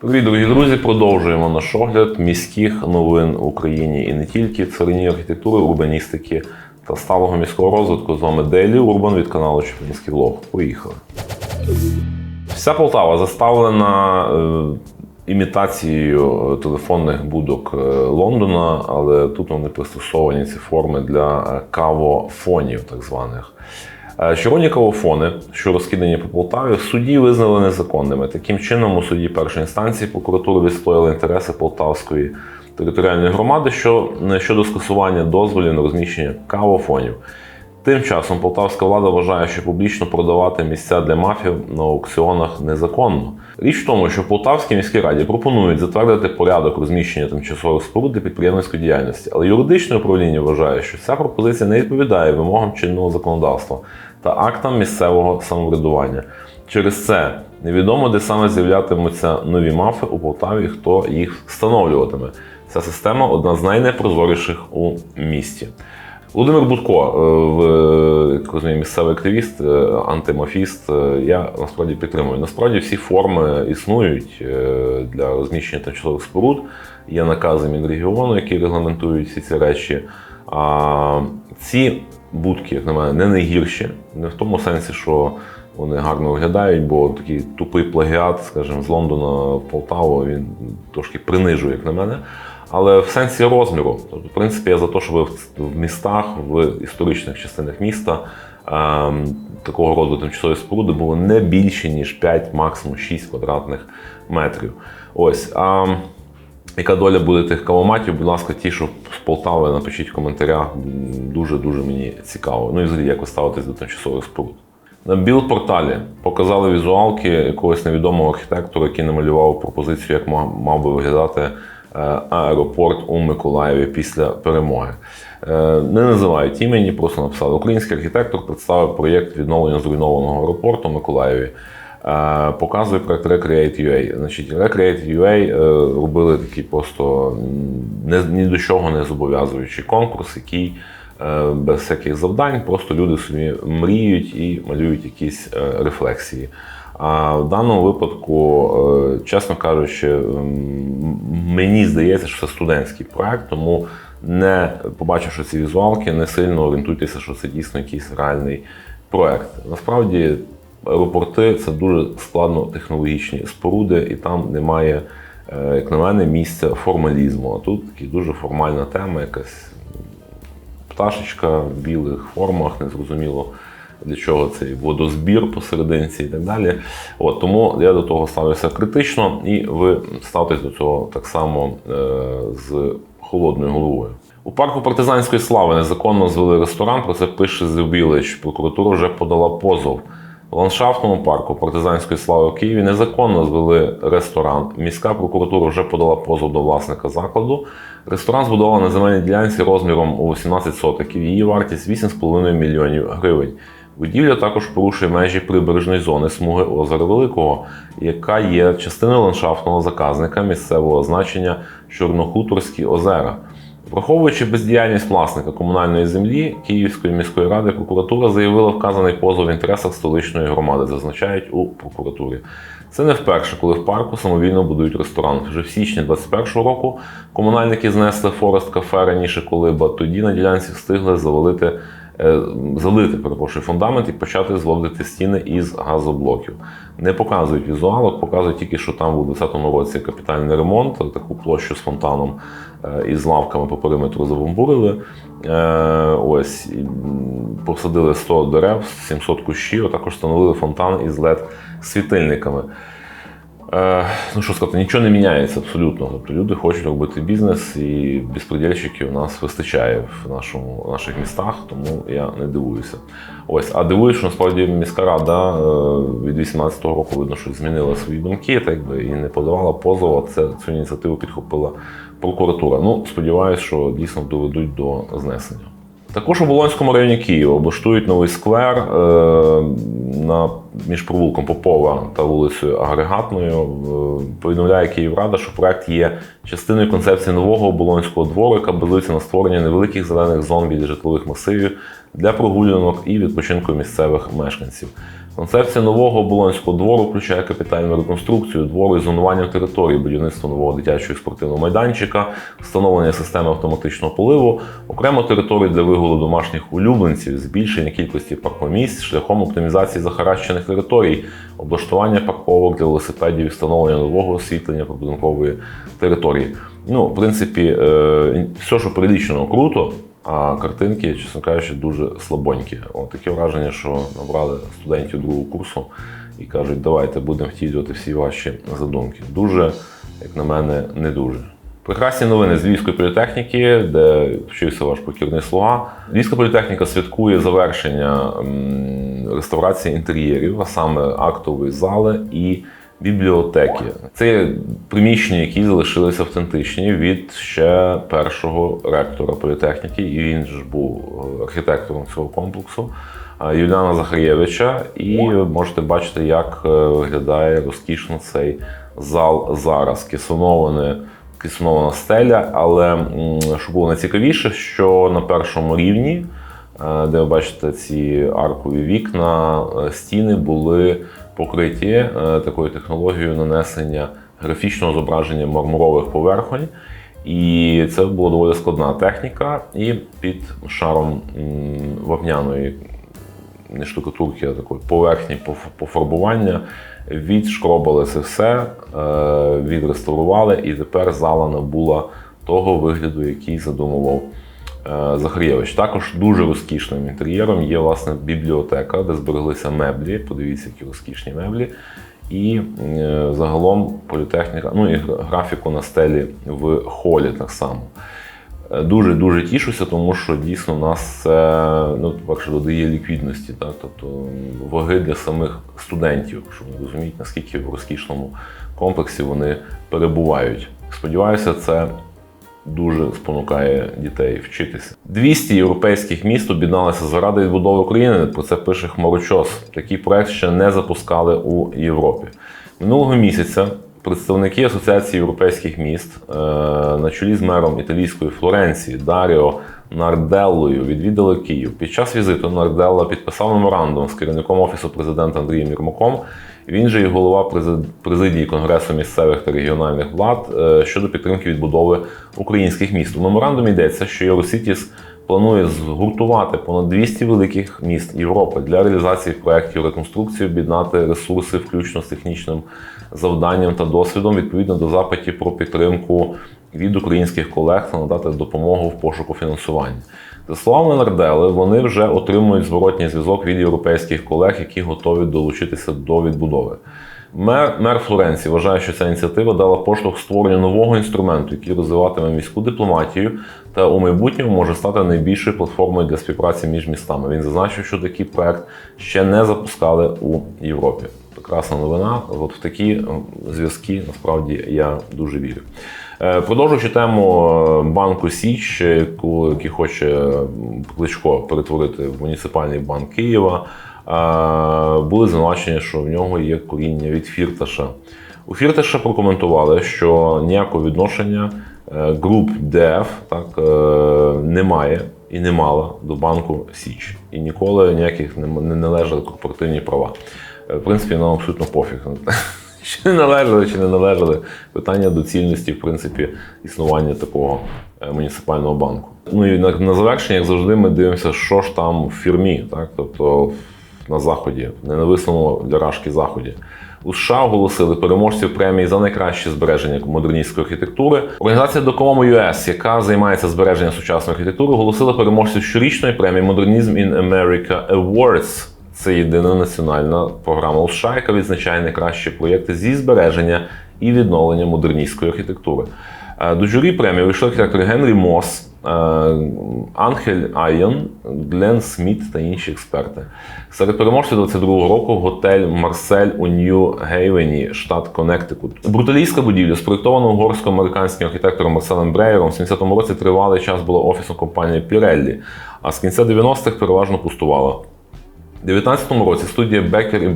Привіт, дорогі друзі! Продовжуємо наш огляд міських новин в Україні і не тільки царині архітектури, урбаністики та сталого міського розвитку. З вами Дейлі Урбан від каналу Чернівський Влог. Поїхали. Вся Полтава заставлена е, імітацією е, телефонних будок е, Лондона, але тут вони пристосовані ці форми для кавофонів, так званих. Е, Червоні кавофони, що розкидані по Полтаві, судді визнали незаконними. Таким чином, у суді першої інстанції прокуратура відстояла інтереси Полтавської територіальної громади що, щодо скасування дозволів на розміщення кавофонів. Тим часом полтавська влада вважає, що публічно продавати місця для мафів на аукціонах незаконно. Річ в тому, що Полтавській міській раді пропонують затвердити порядок розміщення тимчасових споруд для підприємницької діяльності, але юридичне управління вважає, що ця пропозиція не відповідає вимогам чинного законодавства та актам місцевого самоврядування. Через це невідомо, де саме з'являтимуться нові мафи у Полтаві, хто їх встановлюватиме. Ця система одна з найнепрозоріших у місті. Володимир Будко, е, як місцевий активіст, е, антимафіст. е, Я насправді підтримую. Насправді всі форми існують для розміщення тимчасових споруд. Є накази Мінрегіону, які регламентують всі ці речі. А ці будки, як на мене, не найгірші, не в тому сенсі, що вони гарно виглядають, бо такий тупий плагіат, скажімо, з Лондона в Полтаву він трошки принижує, як на мене. Але в сенсі розміру, тобто, в принципі, я за те, щоб в, містах, в історичних частинах міста ем, такого роду тимчасові споруди було не більше, ніж 5, максимум 6 квадратних метрів. Ось. А, яка доля буде тих кавоматів? Будь ласка, ті, що з Полтави, напишіть в коментарях. Дуже-дуже мені цікаво. Ну і взагалі, як ви ставитесь до тимчасових споруд. На білд-порталі показали візуалки якогось невідомого архітектора, який намалював пропозицію, як мав би виглядати аеропорт у Миколаєві після перемоги. Е, Не називають імені, просто написали. Український архітектор представив проєкт відновлення зруйнованого аеропорту у Миколаєві. Е, Показує проект Recreate.ua. Значить, Recreate.ua е, робили такий просто ні до чого не зобов'язуючий конкурс, який е, без всяких завдань, просто люди собі мріють і малюють якісь е, рефлексії. А в даному випадку, е, чесно кажучи, мені здається, що це студентський проект, тому не побачивши ці візуалки, не сильно орієнтуйтеся, що це дійсно якийсь реальний проект. Насправді, аеропорти це дуже складно технологічні споруди, і там немає, е, як на мене, місця формалізму. А тут такі дуже формальна тема, якась пташечка в білих формах, незрозуміло для чого цей водозбір посерединці і так далі. От, тому я до того ставлюся критично, і ви ставтесь до цього так само е, з холодною головою. У парку партизанської слави незаконно звели ресторан. Про це пише Village. Прокуратура вже подала позов. В ландшафтному парку партизанської слави в Києві незаконно звели ресторан. Міська прокуратура вже подала позов до власника закладу. Ресторан збудований на земельній ділянці розміром у 18 сотиків. Її вартість 8,5 мільйонів гривень. Будівля також порушує межі прибережної зони смуги озера Великого, яка є частиною ландшафтного заказника місцевого значення Чорнохуторські озера. Враховуючи бездіяльність власника комунальної землі Київської міської ради, прокуратура заявила вказаний позов в інтересах столичної громади, зазначають у прокуратурі. Це не вперше, коли в парку самовільно будують ресторан. Вже в січні 2021 року комунальники знесли Форест кафе раніше, коли тоді на ділянці встигли завалити. Е, Залити, перепрошую, фундамент і почати зводити стіни із газоблоків. Не показують візуалок, показують тільки, що там у 2020 році капітальний ремонт, таку площу з фонтаном е, із лавками по периметру забомбурили. Е, Ось посадили 100 дерев, 700 кущів, а також встановили фонтан із led світильниками. Е, ну що сказати, нічого не міняється абсолютно. Тобто люди хочуть робити бізнес, і безпредельщиків у нас вистачає в нашому в наших містах, тому я не дивуюся. Ось, а дивуюсь, що насправді міська рада е, від 18-го року видно, що змінила свої думки, так би і не подавала позов, це цю ініціативу підхопила прокуратура. Ну, сподіваюся, що дійсно доведуть до знесення. Також у Болонському районі Києва облаштують новий сквер е, на між провулком Попова та вулицею Агрегатною е, повідомляє Київрада, що проект є частиною концепції нового оболонського двору, яка базується на створенні невеликих зелених зон біля житлових масивів для прогулянок і відпочинку місцевих мешканців. Концепція нового оболонського двору включає капітальну реконструкцію двору і зонування території, будівництво нового дитячого спортивного майданчика, встановлення системи автоматичного поливу, окремо території для вигулу домашніх улюбленців, збільшення кількості паркомісць шляхом оптимізації захаращених територій, облаштування парковок для велосипедів встановлення нового освітлення прибудинкової території. Ну, в принципі, е, все, що перелічено, круто. А картинки, чесно кажучи, дуже слабонькі. От таке враження, що набрали студентів другого курсу і кажуть, давайте будемо втілювати всі ваші задумки. Дуже, як на мене, не дуже. Прекрасні новини з Львівської політехніки, де вчився ваш покірний слуга. Львівська політехніка святкує завершення реставрації інтер'єрів, а саме актової зали і бібліотеки. Це приміщення, які залишилися автентичні від ще першого ректора політехніки, і він ж був архітектором цього комплексу. Юліана Захарєвича, і можете бачити, як е, виглядає розкішно цей зал зараз. Кесоноване, кесонована стеля, але що було найцікавіше, що на першому рівні, е, де ви бачите ці аркові вікна, е, стіни були покриті е, такою технологією нанесення графічного зображення мармурових поверхонь. І це була доволі складна техніка, і під шаром вапняної не штукатурки, а такої поверхні пофарбування. Відшкробали це все, е, відреставрували, і тепер зала набула того вигляду, який задумував е, Захарєвич. Також дуже розкішним інтер'єром є власне бібліотека, де збереглися меблі. Подивіться, які розкішні меблі. І е, загалом політехніка, ну і графіку на стелі в холі так само. Дуже дуже тішуся, тому що дійсно в нас це ну, перше додає ліквідності, так? тобто ваги для самих студентів, щоб вони розуміють, наскільки в розкішному комплексі вони перебувають. Сподіваюся, це дуже спонукає дітей вчитися. 200 європейських міст об'єдналися заради відбудови України. Про це пише Хмарочос. Такий проект ще не запускали у Європі. Минулого місяця представники Асоціації європейських міст е, на чолі з мером італійської Флоренції Даріо Нарделлою відвідали Київ. Під час візиту Нарделла підписав меморандум з керівником офісу президента Андрієм Єрмаком. Він же і голова президії Конгресу місцевих та регіональних влад е, щодо підтримки відбудови українських міст. У меморандумі йдеться, що Євросітіс планує згуртувати понад 200 великих міст Європи для реалізації проєктів реконструкції, об'єднати ресурси, включно з технічним завданням та досвідом, відповідно до запитів про підтримку від українських колег та надати допомогу в пошуку фінансування. За словами Нардели, вони вже отримують зворотній зв'язок від європейських колег, які готові долучитися до відбудови. Мер, мер Флоренції вважає, що ця ініціатива дала поштовх створенню нового інструменту, який розвиватиме міську дипломатію та у майбутньому може стати найбільшою платформою для співпраці між містами. Він зазначив, що такий проект ще не запускали у Європі. Прекрасна новина. От в такі зв'язки насправді я дуже вірю. Е, Продовжуючи тему е, банку Січ, яку який хоче Кличко перетворити в муніципальний банк Києва, були звинувачення, що в нього є коріння від Фірташа. У Фірташа прокоментували, що ніякого відношення е, груп ДФ так, е, немає і не мала до банку Січ. І ніколи ніяких не, не належали корпоративні права. Е, В принципі, нам абсолютно пофіг. Чи належали, чи не належали. Питання доцільності, в принципі, існування такого муніципального банку. Ну і на, на завершення, як завжди, ми дивимося, що ж там в фірмі, так? тобто на заході, в ненависному для рашки заході. У США оголосили переможців премії за найкраще збереження модерністської архітектури. Організація Docomo US, яка займається збереженням сучасної архітектури, оголосила переможців щорічної премії Modernism in America Awards. Це єдина національна програма у США, яка відзначає найкращі проєкти зі збереження і відновлення модерністської архітектури. Е, До журі премії вийшли архітектори Генрі Мос, Анхель Айон, Глен Сміт та інші експерти. Серед переможців 22-го року готель Марсель у Нью-Гейвені, штат Коннектикут. Бруталійська будівля, спроєктована угорсько-американським архітектором Марселем Бреєром, в 70-му році тривалий час була офісом компанії Pirelli, а з кінця 90-х переважно пустувала. У 2019 році студія Becker і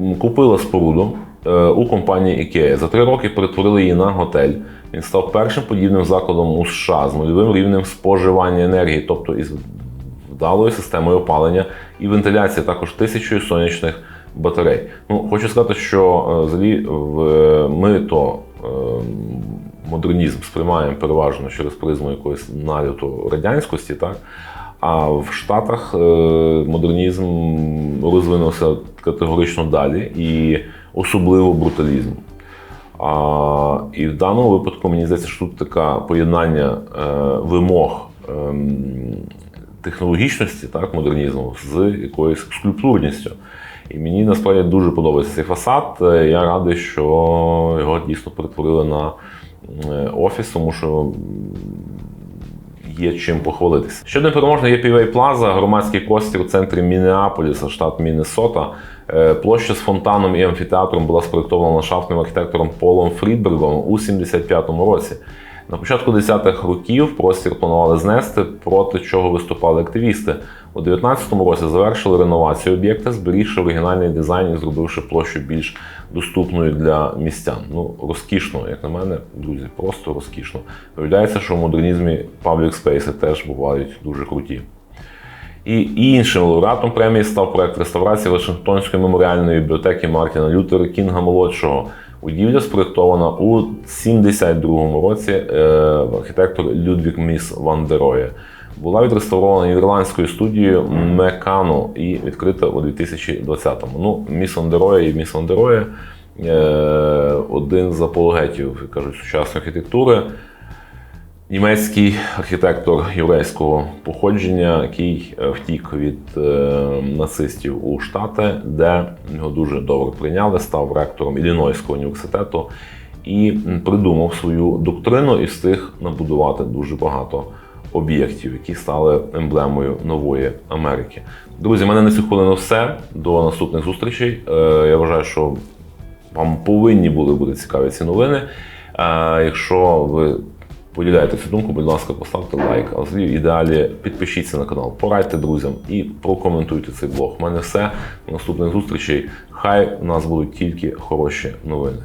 м, купила споруду е, у компанії IKEA. За три роки перетворили її на готель. Він став першим подібним закладом у США з нульовим рівнем споживання енергії, тобто із вдалою системою опалення і вентиляції, також тисячою сонячних батарей. Ну, хочу сказати, що е, взагалі в- ми то е, модернізм сприймаємо переважно через призму якоїсь налюту радянськості, так? А в Штатах е, модернізм розвинувся категорично далі і особливо бруталізм. А, і в даному випадку мені здається, що тут таке поєднання е, вимог ем, технологічності, так, модернізму з якоюсь скульптурністю. І мені насправді дуже подобається цей фасад. Е, Я радий, що його дійсно перетворили на е, офіс, тому що є чим похвалитися. Ще один переможний є Півей Плаза, громадський простір у центрі Міннеаполіса, штат Міннесота. Е, Площа з фонтаном і амфітеатром була спроєктована ландшафтним архітектором Полом Фрідбергом у 75-му році. На початку 10-х років простір планували знести, проти чого виступали активісти. У 19-му році завершили реновацію об'єкта, зберігши оригінальний дизайн і зробивши площу більш доступною для містян. Ну, розкішно, як на мене, друзі, просто розкішно. Виявляється, що в модернізмі паблік спейси теж бувають дуже круті. І іншим лауреатом премії став проект реставрації Вашингтонської меморіальної бібліотеки Мартіна Лютера Кінга молодшого. Будівля спроєктована у 72-му році е, архітектор Людвік Міс Ван Дероє. Була відреставрована нідерландською студією Мекану і відкрита у 2020-му. Ну, Міс Ван Дероє і Міс Ван Дероє е, один з апологетів, кажуть, сучасної архітектури. Німецький архітектор єврейського походження, який е, втік від е, нацистів у Штати, де його дуже добре прийняли, став ректором Іллінойського університету і придумав свою доктрину і встиг набудувати дуже багато об'єктів, які стали емблемою нової Америки. Друзі, в мене на цю хвилину все. До наступних зустрічей. Е, Я вважаю, що вам повинні були бути цікаві ці новини. Якщо ви поділяєте цю думку, будь ласка, поставте лайк. А взагалі, в ідеалі підпишіться на канал, порадьте друзям і прокоментуйте цей блог. У мене все. До наступних зустрічей. Хай у нас будуть тільки хороші новини.